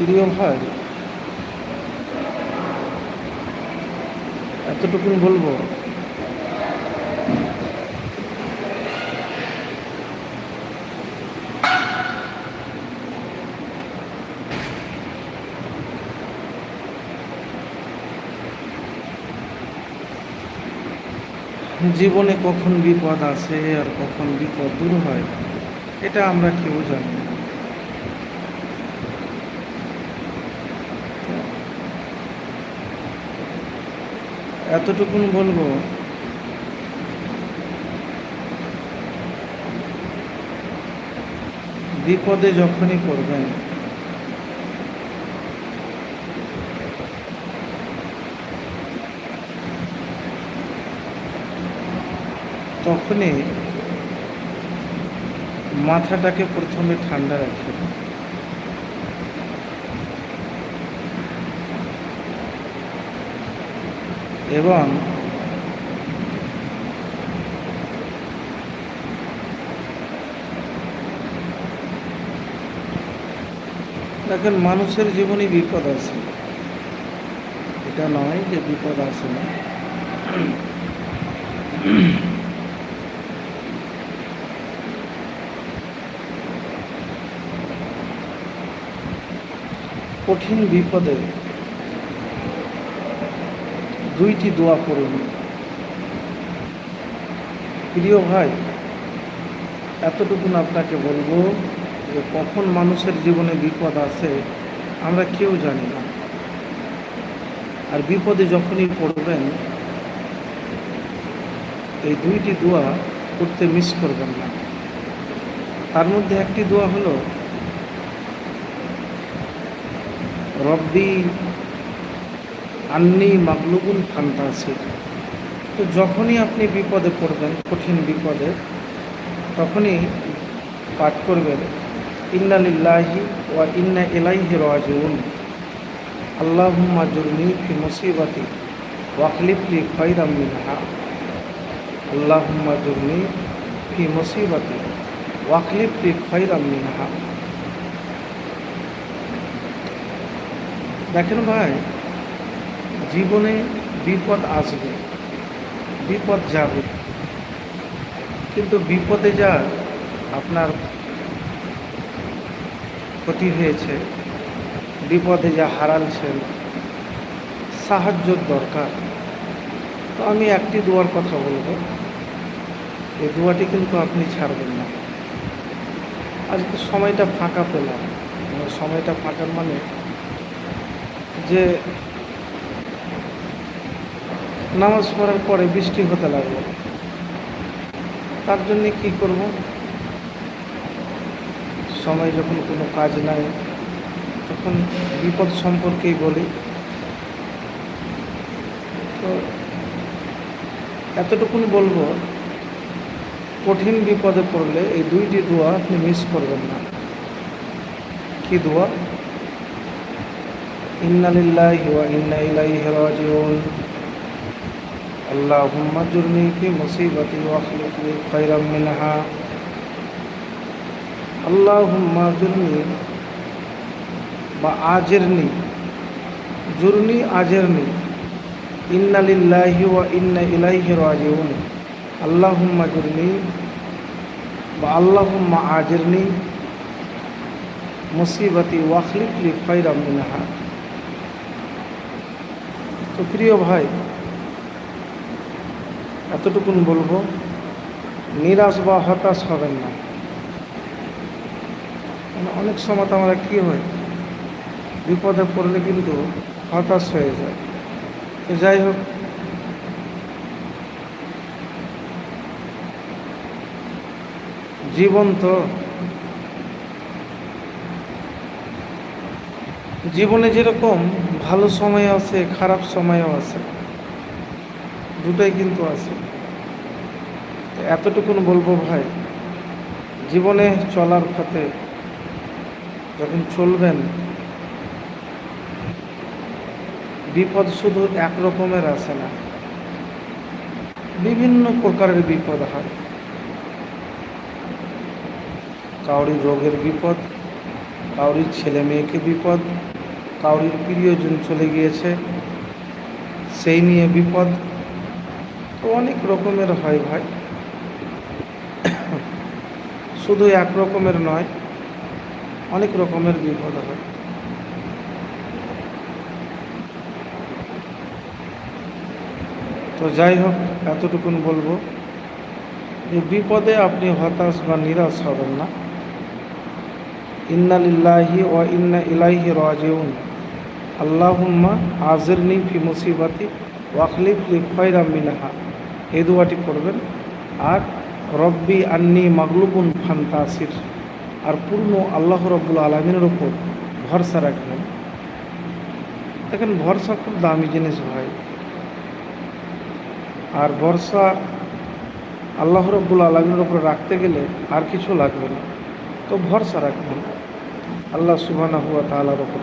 প্রিয় ভাই, এতটুকুন বলব। জীবনে কখন বিপদ আসে আর কখন বিপদ দূর হয়, এটা আমরা কেউ জানি না এতটুকুন বলব বিপদে যখনই পড়বেন তখনই মাথাটাকে প্রথমে ঠান্ডা রাখবেন। এবং দেখেন মানুষের জীবনে বিপদ আছে। এটা নয় যে বিপদ আছে না। কঠিন বিপদে দুইটি দোয়া করুন প্রিয় ভাই, এতটুকুন আপনাকে বলব যে কখন মানুষের জীবনে বিপদ আসে আমরা কেউ জানি না। আর বিপদে যখনই পড়বেন, এই দুইটি দোয়া করতে মিস করবেন না। তার মধ্যে একটি দোয়া হলো, রব্বি আন্নি মাগলুবুল ফান্তাসির তো যখনই আপনি বিপদে পড়বেন, কঠিন বিপদে, তখনই পাঠ করবেন, ইন্না লিল্লাহি ওয়া ইন্না ইলাইহি রাজিউন। আল্লাহুম্মা জুরনি ফি মুসিবাতি ওয়াখলিফ লি খায়রাম মিনহা। আল্লাহুম্মা জুরনি ফি মুসিবাতি ওয়াখলিফ লি খায়রাম মিনহা। দেখেন ভাই জীবনে বিপদ আসবে, বিপদ যাবে। কিন্তু বিপদে যা আপনার ক্ষতি হয়েছে, বিপদে যা হারালছেন সাহায্যর দরকার। তো আমি একটি দোয়ার কথা বলব। এই দোয়াটি কিন্তু আপনি ছাড়বেন না। আজকে সময়টা ফাঁকা পেলাম। সময়টা ফাঁকার মানে যে নামাজ পড়ার পরে বৃষ্টি হতে লাগল। তার জন্য কি করব? সময় যখন কোনো কাজ নাই, তখন বিপদ সম্পর্কেই বলি। তো এতটুকুন বলব, কঠিন বিপদে পড়লে এই দুইটি দোয়া আপনি মিস করবেন না। কি দোয়া? ইন্না লিল্লাহি ওয়া ইন্না ইলাইহি রাজিউন। اللهم اجرني في مصيبتي واخلف لي خيرا منها اللهم اجرني বা আজেরনি জুরনি আজেরনি ইন্না লিল্লাহি ওয়া ইন্না ইলাইহি রাজিউন আল্লাহুম্মা জুরনি বা আল্লাহুম্মা আজেরনি মুসিবতি ওয়াখলিফ লি খায়রাম মিনহা তো প্রিয় ভাই এতটুকুন বলব, নিরাশ বা হতাশ হবেন না। অনেক সময় তো আমরা কী হয়, বিপদে পড়লে কিন্তু হতাশ হয়ে যায়। তো যাই হোক, জীবন তো, জীবনে যেরকম ভালো সময় আছে, খারাপ সময়ও আছে দুটাই কিন্তু আছে। তো এতটুকুন বলব ভাই, জীবনে চলার পথে যখন চলবেন, বিপদ শুধু এক রকমের আসে না, বিভিন্ন প্রকারের বিপদ হয়। কাউরি রোগের বিপদ কাউরি ছেলে মেয়েকে বিপদ, কাউরির প্রিয়জন চলে গিয়েছে, সেই নিয়ে বিপদ। অনেক রকমের হয় ভাই। শুধু এক রকমের নয়, অনেক রকমের বিপদ হয়। তো যাই হোক, এতটুকুন বলব যে বিপদে আপনি হতাশ বা নিরাশ হবেন না। ইন্না লিল্লাহি ও ইন্না ইলাহি রাজিউন। আল্লাহুম্মা আজিরনি ফি মুসিবাতি ওয়াখলিফ লি খয়রাম মিনহা। এই দুয়াটি পড়বেন। আর রব্বি আন্নি মাগলুবুন ফান্তাসির। আর পূর্ণ আল্লাহ রব্বুল আলমিনের উপর ভরসা রাখবেন। দেখেন, ভরসা খুব দামি জিনিস ভাই। আর ভরসা আল্লাহ রব্বুল আলমিনের উপর রাখতে গেলে আর কিছু লাগবে না। তো ভরসা রাখবেন আল্লাহ সুবানা হুয়া তালার ওপর